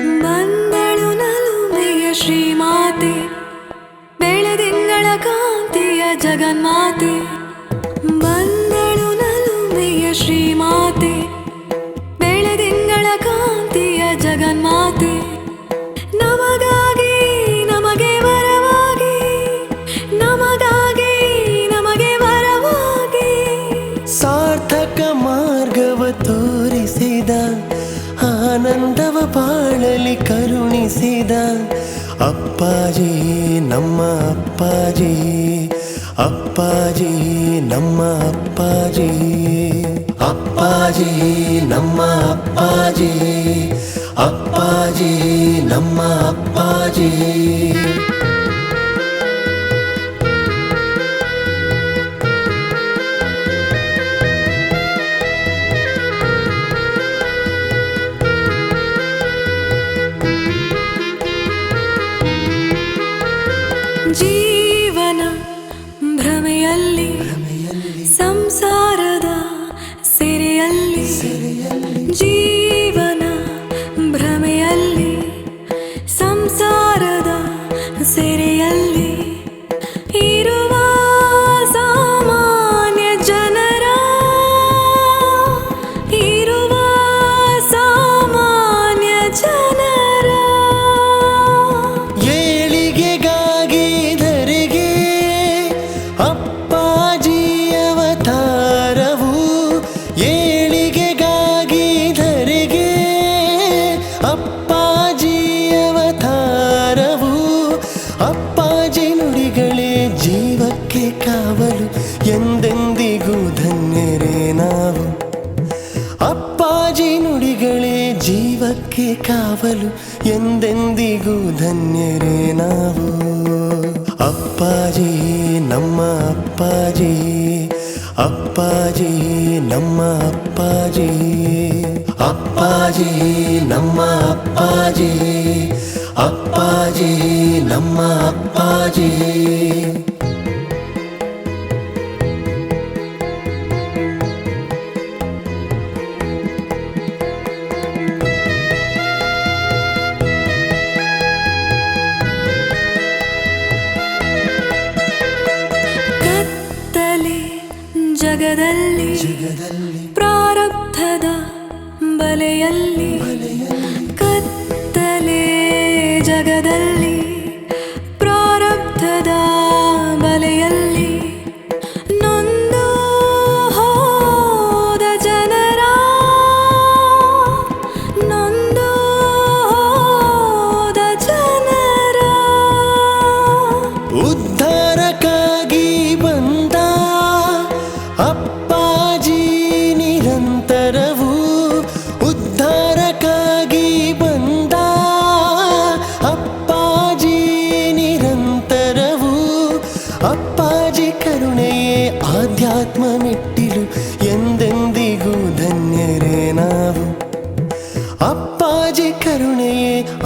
ಬಂದಳು ನಲುಮೆಯ ಶ್ರೀಮಾತೆ ಬೆಳದಿಂಗಳ ಕಾಂತಿಯ ಜಗನ್ಮಾತೆ. ಬಂದಳು ನಲುಮೆಯ ಶ್ರೀಮಾತೆ ಬೆಳದಿಂಗಳ ಕಾಂತಿಯ ಜಗನ್ಮಾತೆ. ನಮಗಾಗಿ, ನಮಗೆ ಬರವಾಗಿ ನಮಗಾಗಿ, ನಮಗೆ ಬರವಾಗಿ ಸಾರ್ಥಕ ಮಾರ್ಗವ ತೋರಿಸಿದ ಆನಂದವ ಪಾ ಕರುಣಿಸಿದ ಅಪ್ಪಾಜಿ ನಮ್ಮ ಅಪ್ಪಾಜಿ ಅಪ್ಪಾಜಿ ನಮ್ಮ ಅಪ್ಪಾಜಿ ಅಪ್ಪಾಜಿ ನಮ್ಮ ಅಪ್ಪಾಜಿ ಅಪ್ಪಾಜಿ ನಮ್ಮ ಅಪ್ಪಾಜಿ. ಜೀವನ ಭ್ರಮೆಯಲ್ಲಿ ಸಂಸಾರದ ಸೆರೆಯಲ್ಲಿ ಜೀವನ ಭ್ರಮೆಯಲ್ಲಿ ಸಂಸಾರದ ಸೆರೆಯಲ್ಲಿ. ಕಾವಲು ಎಂದೆಂದಿಗೂ ಧನ್ಯರೇ ನಾವು. ಅಪ್ಪಾಜಿ, ನಮ್ಮ ಅಪ್ಪಾಜಿ ಅಪ್ಪಾಜಿ, ನಮ್ಮ ಅಪ್ಪಾಜಿ. ಅಪ್ಪಾಜಿ, ನಮ್ಮ ಅಪ್ಪಾಜಿ ಅಪ್ಪಾಜಿ, ನಮ್ಮ ಅಪ್ಪಾಜಿ. ಜಗದಲ್ಲಿ ಪ್ರಾರಬ್ಧದ ಬಲೆಯಲ್ಲಿ ಕತ್ತಲೆ ಜಗದಲ್ಲಿ ಪ್ರಾರಬ್ಧದ ಬಲೆಯಲ್ಲಿ ನೊಂದು ಹೋದ ಜನರ ನೊಂದು ಹೋದ ಜನರ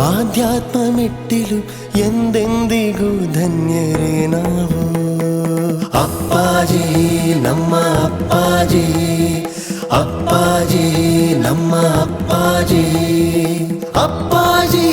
ಆಧ್ಯಾತ್ಮ ಮೆಟ್ಟಿಲು ಎಂದೆಂದಿಗೂ ಧನ್ಯರೇ ನಾವು. ಅಪ್ಪಾಜಿ ನಮ್ಮ ಅಪ್ಪಾಜಿ. ಅಪ್ಪಾಜಿ ನಮ್ಮ ಅಪ್ಪಾಜಿ. ಅಪ್ಪಾಜಿ